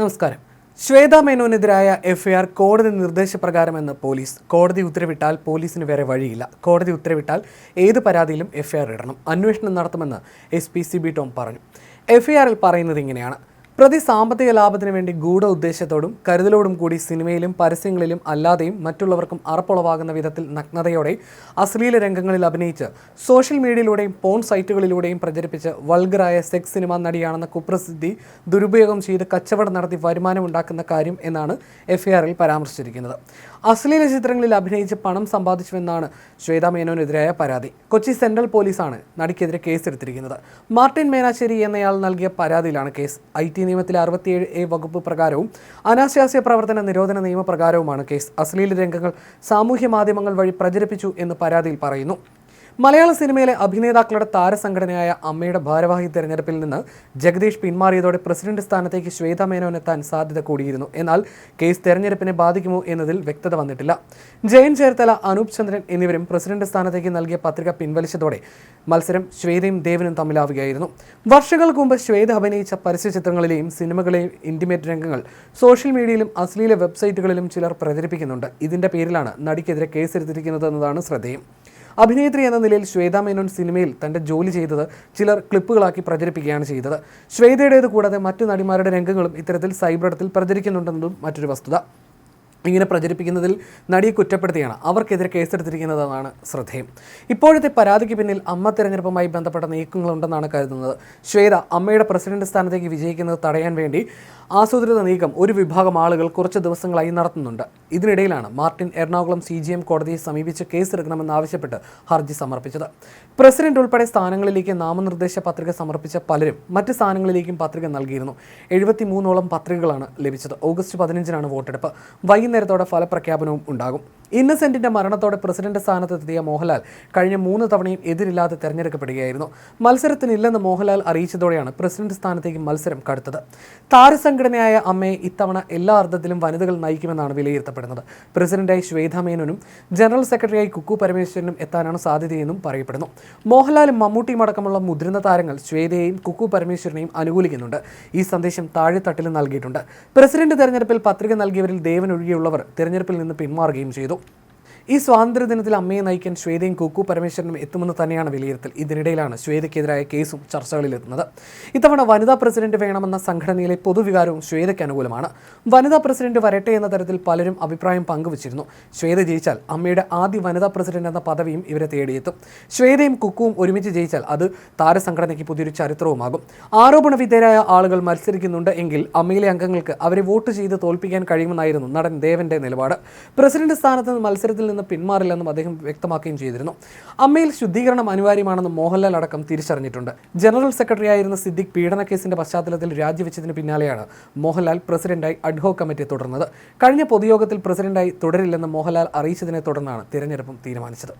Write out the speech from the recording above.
നമസ്കാരം. ശ്വേത മേനോനെതിരായ എഫ്ഐആർ കോടതി നിർദ്ദേശപ്രകാരമെന്ന് പോലീസ് കോടതി ഉത്തരവിട്ടാൽ പോലീസിന് വേറെ വഴിയില്ല. കോടതി ഉത്തരവിട്ടാൽ ഏത് പരാതിയിലും എഫ്ഐആർ ഇടണം. അന്വേഷണം നടത്തുമെന്ന് S P C B Tom പറഞ്ഞു. എഫ്ഐആറിൽ പറയുന്നത് ഇങ്ങനെയാണ്. പ്രതി സാമ്പത്തിക ലാഭത്തിന് വേണ്ടി ഗൂഢ ഉദ്ദേശത്തോടും കരുതലോടും കൂടി സിനിമയിലും പരസ്യങ്ങളിലും അല്ലാതെയും മറ്റുള്ളവർക്കും അറപ്പുളവാകുന്ന വിധത്തിൽ നഗ്നതയോടെ അശ്ലീല രംഗങ്ങളിൽ അഭിനയിച്ച് സോഷ്യൽ മീഡിയയിലൂടെയും പോൺ സൈറ്റുകളിലൂടെയും പ്രചരിപ്പിച്ച് വൾഗറായ സെക്സ് സിനിമ നടിയാണെന്ന കുപ്രസിദ്ധി ദുരുപയോഗം ചെയ്ത് കച്ചവടം നടത്തി വരുമാനം ഉണ്ടാക്കുന്ന കാര്യം എന്നാണ് എഫ്ഐആറിൽ പരാമർശിച്ചിരിക്കുന്നത്. അശ്ലീല ചിത്രങ്ങളിൽ അഭിനയിച്ച് പണം സമ്പാദിച്ചുവെന്നാണ് ശ്വേത മേനോനെതിരായ പരാതി. കൊച്ചി സെൻട്രൽ പോലീസാണ് നടിക്കെതിരെ കേസെടുത്തിരിക്കുന്നത്. മാർട്ടിൻ മേനാശ്ശേരി എന്നയാൾ നൽകിയ പരാതിയിലാണ് കേസ്. ഐ ടി നിയമത്തിലെ അറുപത്തിയേഴ് എ വകുപ്പ് പ്രകാരവും അനാശാസ്യ പ്രവർത്തന നിരോധന നിയമപ്രകാരവുമാണ് കേസ്. അശ്ലീല രംഗങ്ങൾ സാമൂഹ്യ മാധ്യമങ്ങൾ വഴി പ്രചരിപ്പിച്ചു എന്ന് പരാതിയിൽ പറയുന്നു. മലയാള സിനിമയിലെ അഭിനേതാക്കളുടെ താരസംഘടനയായ അമ്മയുടെ ഭാരവാഹി തെരഞ്ഞെടുപ്പിൽ നിന്ന് ജഗദീഷ് പിന്മാറിയതോടെ പ്രസിഡന്റ് സ്ഥാനത്തേക്ക് ശ്വേത മേനോൻ എത്താൻ സാധ്യത കൂടിയിരുന്നു. എന്നാൽ കേസ് തെരഞ്ഞെടുപ്പിനെ ബാധിക്കുമോ എന്നതിൽ വ്യക്തത വന്നിട്ടില്ല. ജയൻ ചേർത്തല അനൂപ് ചന്ദ്രൻ എന്നിവരും പ്രസിഡന്റ് സ്ഥാനത്തേക്ക് നൽകിയ പത്രിക പിൻവലിച്ചതോടെ മത്സരം ശ്വേതയും ദേവനും തമ്മിലാവുകയായിരുന്നു. വർഷങ്ങൾക്ക് മുമ്പ് ശ്വേത അഭിനയിച്ച പരസ്യ ചിത്രങ്ങളിലെയും സിനിമകളെയും ഇന്റിമേറ്റ് രംഗങ്ങൾ സോഷ്യൽ മീഡിയയിലും അശ്ലീല വെബ്സൈറ്റുകളിലും ചിലർ പ്രചരിപ്പിക്കുന്നുണ്ട്. ഇതിന്റെ പേരിലാണ് നടിക്കെതിരെ കേസെടുത്തിരിക്കുന്നത് എന്നതാണ് ശ്രദ്ധേയം. അഭിനേത്രി എന്ന നിലയിൽ ശ്വേത മേനോൻ സിനിമയിൽ തന്റെ ജോലി ചെയ്തത് ചിലർ ക്ലിപ്പുകളാക്കി പ്രചരിപ്പിക്കുകയാണ് ചെയ്തത്. ശ്വേതയുടേത് കൂടാതെ മറ്റു നടിമാരുടെ രംഗങ്ങളും ഇത്തരത്തിൽ സൈബറിടത്തിൽ പ്രചരിക്കുന്നുണ്ടെന്നതും മറ്റൊരു വസ്തുത. ഇങ്ങനെ പ്രചരിപ്പിക്കുന്നതിൽ നടിയെ കുറ്റപ്പെടുത്തിയാണ്. അവർക്കെതിരെ കേസെടുത്തിരിക്കുന്നതെന്നാണ് ശ്രദ്ധേയം. ഇപ്പോഴത്തെ പരാതിക്ക് പിന്നിൽ അമ്മ തെരഞ്ഞെടുപ്പുമായി ബന്ധപ്പെട്ട നീക്കങ്ങളുണ്ടെന്നാണ് കരുതുന്നത്. ശ്വേത അമ്മയുടെ പ്രസിഡന്റ് സ്ഥാനത്തേക്ക് വിജയിക്കുന്നത് തടയാൻ വേണ്ടി ആസൂത്രിത നീക്കം ഒരു വിഭാഗം ആളുകൾ കുറച്ച് ദിവസങ്ങളായി നടത്തുന്നുണ്ട്. ഇതിനിടയിലാണ് Martin Ernakulam C G M കോടതിയെ സമീപിച്ച് കേസെടുക്കണമെന്നാവശ്യപ്പെട്ട് ഹർജി സമർപ്പിച്ചത്. പ്രസിഡന്റ് ഉൾപ്പെടെ സ്ഥാനങ്ങളിലേക്ക് നാമനിർദ്ദേശ പത്രിക സമർപ്പിച്ച പലരും മറ്റ് സ്ഥാനങ്ങളിലേക്കും പത്രിക നൽകിയിരുന്നു. എഴുപത്തി മൂന്നോളം പത്രികകളാണ് ലഭിച്ചത്. ഓഗസ്റ്റ് പതിനഞ്ചിനാണ് വോട്ടെടുപ്പ്. വൈകുന്നേരത്തോടെ ഫലപ്രഖ്യാപനവും ഉണ്ടാകും. ഇന്നസെന്റിന്റെ മരണത്തോടെ പ്രസിഡന്റ് സ്ഥാനത്തെത്തിയ മോഹൻലാൽ കഴിഞ്ഞ മൂന്ന് തവണയും എതിരില്ലാതെ തെരഞ്ഞെടുക്കപ്പെടുകയായിരുന്നു. മത്സരത്തിനില്ലെന്ന് മോഹൻലാൽ അറിയിച്ചതോടെയാണ് പ്രസിഡന്റ് സ്ഥാനത്തേക്ക് മത്സരം കടുത്തത്. താരസംഘടനയായ അമ്മയെ ഇത്തവണ എല്ലാ അർത്ഥത്തിലും വനിതകൾ നയിക്കുമെന്നാണ് വിലയിരുത്തപ്പെടുന്നത്. പ്രസിഡന്റായി ശ്വേത മേനോനും ജനറൽ സെക്രട്ടറിയായി കുക്കു പരമേശ്വരനും എത്താനാണ് സാധ്യതയെന്നും പറയപ്പെടുന്നു. മോഹൻലാലും മമ്മൂട്ടിയും അടക്കമുള്ള മുതിർന്ന താരങ്ങൾ ശ്വേതയെയും കുക്കു പരമേശ്വരനെയും അനുകൂലിക്കുന്നുണ്ട്. ഈ സന്ദേശം താഴെത്തട്ടിൽ നൽകിയിട്ടുണ്ട്. പ്രസിഡന്റ് തെരഞ്ഞെടുപ്പിൽ പത്രിക നൽകിയവരിൽ ദേവൻ ഒഴികെയുള്ളവർ തെരഞ്ഞെടുപ്പിൽ നിന്ന് പിന്മാറുകയും ചെയ്തു. ഈ സ്വാതന്ത്ര്യ ദിനത്തിൽ അമ്മയെ നയിക്കാൻ ശ്വേതയും കുക്കു പരമേശ്വരനും എത്തുമെന്ന് തന്നെയാണ് വിലയിരുത്തൽ. ഇതിനിടയിലാണ് ശ്വേതയ്ക്കെതിരായ കേസും ചർച്ചകളിലെത്തുന്നത് ഇത്തവണ വനിതാ പ്രസിഡന്റ് വേണമെന്ന സംഘടനയിലെ പൊതുവികാരവും ശ്വേതയ്ക്ക് അനുകൂലമാണ്. വനിതാ പ്രസിഡന്റ് വരട്ടെ എന്ന തരത്തിൽ പലരും അഭിപ്രായം പങ്കുവച്ചിരുന്നു. ശ്വേത ജയിച്ചാൽ അമ്മയുടെ ആദ്യ വനിതാ പ്രസിഡന്റ് എന്ന പദവിയും ഇവരെ തേടിയെത്തും. ശ്വേതയും കുക്കുവും ഒരുമിച്ച് ജയിച്ചാൽ അത് താരസംഘടനയ്ക്ക് പുതിയൊരു ചരിത്രവുമാകും. ആരോപണ വിധേയരായ ആളുകൾ മത്സരിക്കുന്നുണ്ട് എങ്കിൽ അമ്മയിലെ അംഗങ്ങൾക്ക് അവരെ വോട്ട് ചെയ്ത് തോൽപ്പിക്കാൻ കഴിയുമെന്നായിരുന്നു നടൻ ദേവന്റെ നിലപാട്. പ്രസിഡന്റ് സ്ഥാനത്ത് മത്സരത്തിൽ നിന്ന് പിന്മാറില്ലെന്നും അദ്ദേഹം വ്യക്തമാക്കുകയും ചെയ്തിരുന്നു. അമ്മയിൽ ശുദ്ധീകരണം അനിവാര്യമാണെന്ന് മോഹൻലാൽ അടക്കം തിരിച്ചറിഞ്ഞിട്ടുണ്ട്. ജനറൽ സെക്രട്ടറി ആയിരുന്ന സിദ്ദിഖ് പീഡന കേസിന്റെ പശ്ചാത്തലത്തിൽ രാജിവെച്ചതിന് പിന്നാലെയാണ് മോഹൻലാൽ പ്രസിഡന്റായി അഡ്ഹോ കമ്മിറ്റി തുടർന്നത്. കഴിഞ്ഞ പൊതുയോഗത്തിൽ പ്രസിഡന്റായി തുടരില്ലെന്ന് മോഹൻലാൽ അറിയിച്ചതിനെ തുടർന്നാണ് തിരഞ്ഞെടുപ്പും തീരുമാനിച്ചത്.